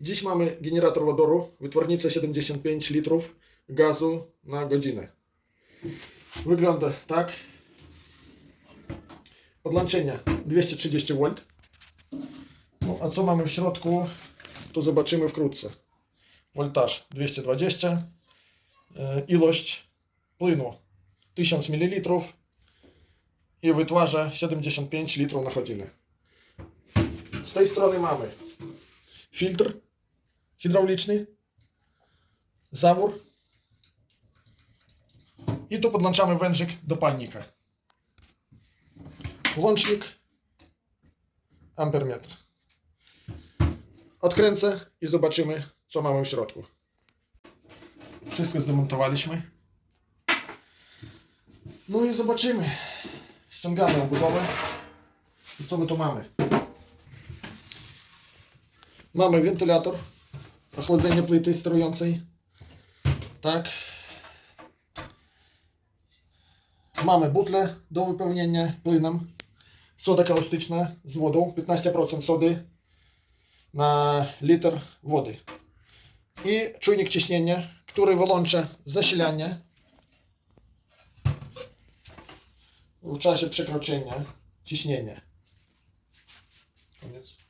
Dziś mamy generator wodoru, wytwornicę 75 litrów gazu na godzinę. Wygląda tak. Podłączenie 230 V. No a co mamy w środku, to zobaczymy wkrótce. Voltaż 220, e, ilość płynu 1000 ml i wytwarza 75 litrów na godzinę. Z tej strony mamy filtr hydrauliczny, zawór i tu podłączamy wężyk do palnika. Łącznik, ampermetr. Odkręcę i zobaczymy, co mamy w środku. Wszystko zdemontowaliśmy. No i zobaczymy. Ściągamy obudowę. I co my tu mamy? Mamy wentylator, ochłodzenie płyty sterującej. Tak. Mamy butle do wypełnienia płynem. Сода каустична з воду, 15% соди на літр води. І чуйник чищення, який вилонче засиляння в часі прикручення чищення. Конець.